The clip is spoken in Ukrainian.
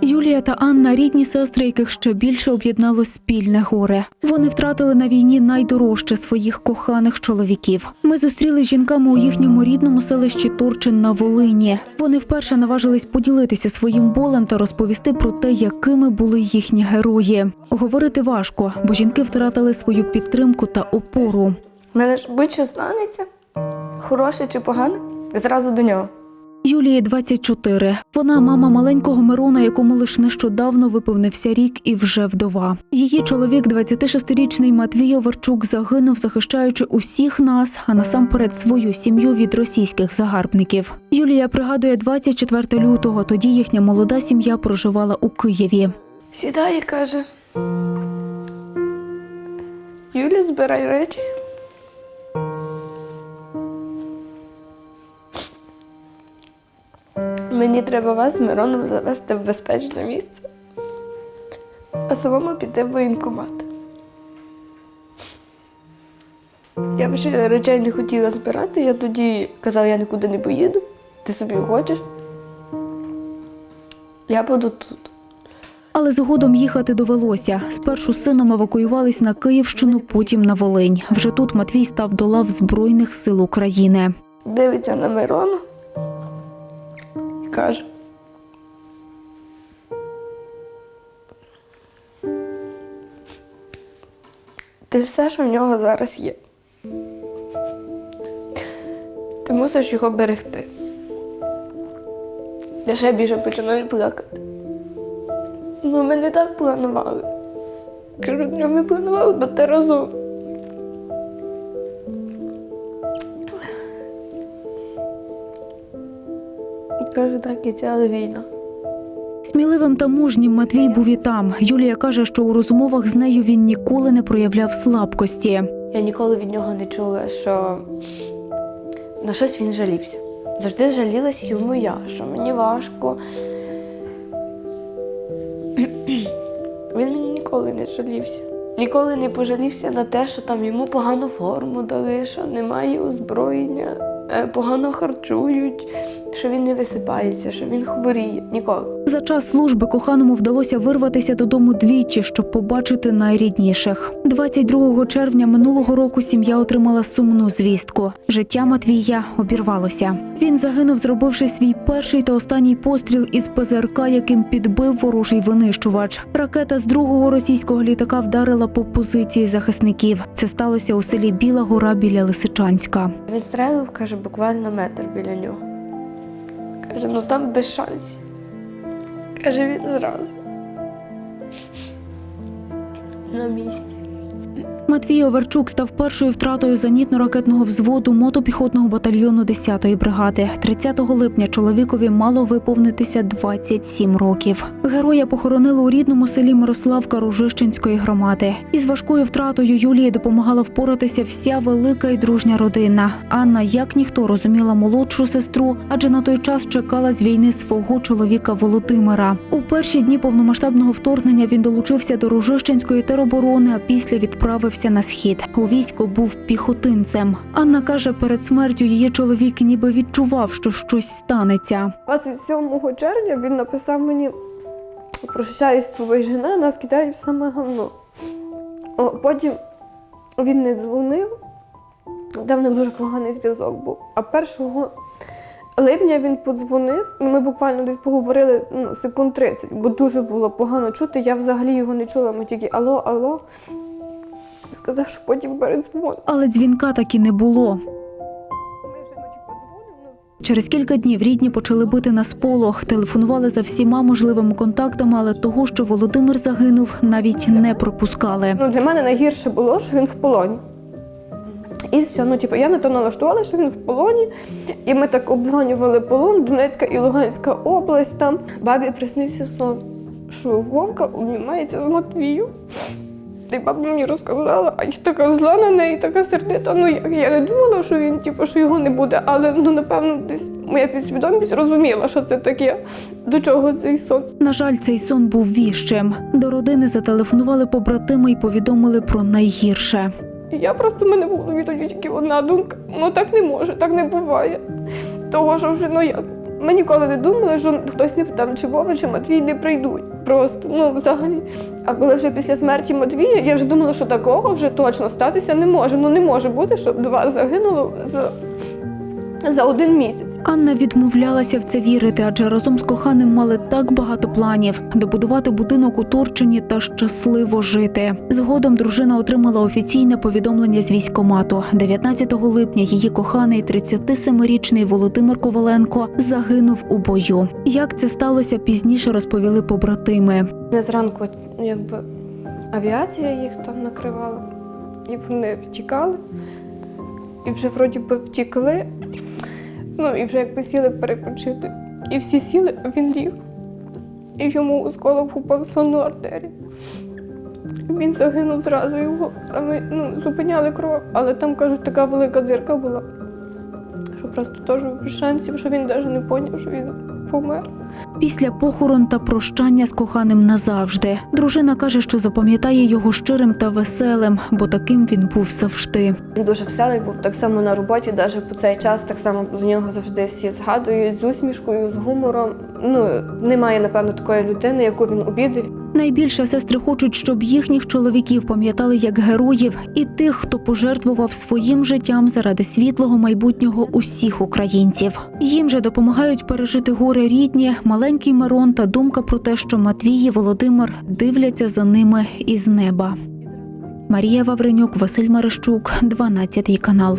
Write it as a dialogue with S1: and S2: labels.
S1: Юлія та Анна рідні сестри, яких ще більше об'єднало спільне горе. Вони втратили на війні найдорожче своїх коханих чоловіків. Ми зустріли жінками у їхньому рідному селищі Турчин на Волині. Вони вперше наважились поділитися своїм болем та розповісти про те, якими були їхні герої. Говорити важко, бо жінки втратили свою підтримку та опору.
S2: Мене ж будь-що станеться, хороше чи погане, зразу до нього.
S1: Юлії 24. Вона мама маленького Мирона, якому лише нещодавно виповнився рік і вже вдова. Її чоловік, 26-річний Матвій Оварчук, загинув, захищаючи усіх нас, а насамперед свою сім'ю від російських загарбників. Юлія пригадує 24 лютого. Тоді їхня молода сім'я проживала у Києві.
S2: Сідає каже: Юля, збирай речі. Мені треба вас з Мироном завести в безпечне місце, а самому піти в воєнкомат. Я вже речей не хотіла збирати, я тоді казала, я нікуди не поїду. Ти собі хочеш? Я буду тут.
S1: Але згодом їхати довелося. Спершу з сином евакуювались на Київщину, потім на Волинь. Вже тут Матвій став до лав Збройних сил України.
S2: дивиться на Мирона каже. Ти все, що в нього зараз є. Ти мусиш його берегти. Я ще більше починаю плакати. Ну, ми не так планували. Кажу, «Ну, ми планували бути разом. Каже, так і ця війна.
S1: Сміливим та мужнім Матвій був і там. Юлія каже, що у розмовах з нею він ніколи не проявляв слабкості.
S2: Я ніколи від нього не чула, що на щось він жалівся. Завжди жалілась йому я, що мені важко. Він мені ніколи не жалівся. Ніколи не пожалівся на те, що там йому погану форму дали, що немає озброєння, погано харчують, що він не висипається, що він хворіє. Ніколи.
S1: За час служби коханому вдалося вирватися додому двічі, щоб побачити найрідніших. 22 червня минулого року сім'я отримала сумну звістку. Життя Матвія обірвалося. Він загинув, зробивши свій перший та останній постріл із ПЗРК, яким підбив ворожий винищувач. Ракета з другого російського літака вдарила по позиції захисників. Це сталося у селі Біла Гора біля Лисичанська.
S2: Він стрелив, каже, буквально метр біля нього. Каже, ну там без шансів. Каже, він зразу. На місці.
S1: Матвій Оверчук став першою втратою зенітно-ракетного взводу мотопіхотного батальйону 10-ї бригади. 30 липня чоловікові мало виповнитися 27 років. Героя похоронили у рідному селі Мирославка Ружищенської громади. Із важкою втратою Юлії допомагала впоратися вся велика і дружня родина. Анна, як ніхто, розуміла молодшу сестру, адже на той час чекала з війни свого чоловіка Володимира. У перші дні повномасштабного вторгнення він долучився до Ружищенської тероборони, а після відправився на схід. У війську був піхотинцем. Анна каже, перед смертю її чоловік ніби відчував, що щось станеться.
S3: 27 червня він написав мені прощаюсь з тобою жена, нас кидають саме говно. О, потім він не дзвонив, там в них дуже поганий зв'язок був. А 1 липня він подзвонив, ми буквально десь поговорили ну, секунд 30, бо дуже було погано чути. Я взагалі його не чула, ми тільки алло, алло. Сказав, що потім передзвонить.
S1: Але дзвінка так і не було. Через кілька днів рідні почали бити на сполох, телефонували за всіма можливими контактами, але того, що Володимир загинув, навіть не пропускали.
S3: Ну, для мене найгірше було, що він в полоні. І все, ну типу, я на то налаштувала, що він в полоні. І ми так обдзванювали полон, Донецька і Луганська область там. Бабі приснився сон, що Вовка обнімається з Матвію. Ти баба мені розказала, а я така зла на неї, така сердита. Ну як я не думала, що він, типу, що його не буде, але ну напевно десь моя підсвідомість розуміла, що це таке, до чого цей сон.
S1: На жаль, цей сон був віщим. До родини зателефонували побратими і повідомили про найгірше.
S3: Я просто в мене в голові тоді тільки одна думка. Ну так не може, так не буває. Того, що вже ну як. Ми ніколи не думали, що хтось не там, чи Вова, чи Матвій не прийдуть. Просто, ну, взагалі. А коли вже після смерті Матвія, я вже думала, що такого вже точно статися не може. Ну не може бути, щоб два загинуло за, за один місяць.
S1: Анна відмовлялася в це вірити, адже разом з коханим мали так багато планів добудувати будинок у Турчині та щасливо жити. Згодом дружина отримала офіційне повідомлення з військомату. 19 липня її коханий 37-річний Володимир Коваленко загинув у бою. Як це сталося, пізніше розповіли побратими.
S3: Не зранку, якби авіація їх там накривала, і вони втікали, і вже вроді би втікли. Ну і вже якби сіли переключити. І всі сіли, а він ліг. І йому осколок упав сонну артерію. Він загинув зразу його. Ну, зупиняли кров, але там кажуть, така велика дирка була. Що просто теж шансів, що він навіть не зрозумів, що він помер.
S1: Після похорон та прощання з коханим назавжди. Дружина каже, що запам'ятає його щирим та веселим, бо таким він був завжди.
S3: Він дуже веселий був так само на роботі, навіть по цей час так само до нього завжди всі згадують з усмішкою, з гумором. Ну немає, напевно, такої людини, яку він обідав.
S1: Найбільше сестри хочуть, щоб їхніх чоловіків пам'ятали як героїв і тих, хто пожертвував своїм життям заради світлого майбутнього усіх українців. Їм же допомагають пережити горе рідні, маленький Мирон та думка про те, що Матвій і Володимир дивляться за ними із неба. Марія Вавренюк, Василь Марищук, 12 канал.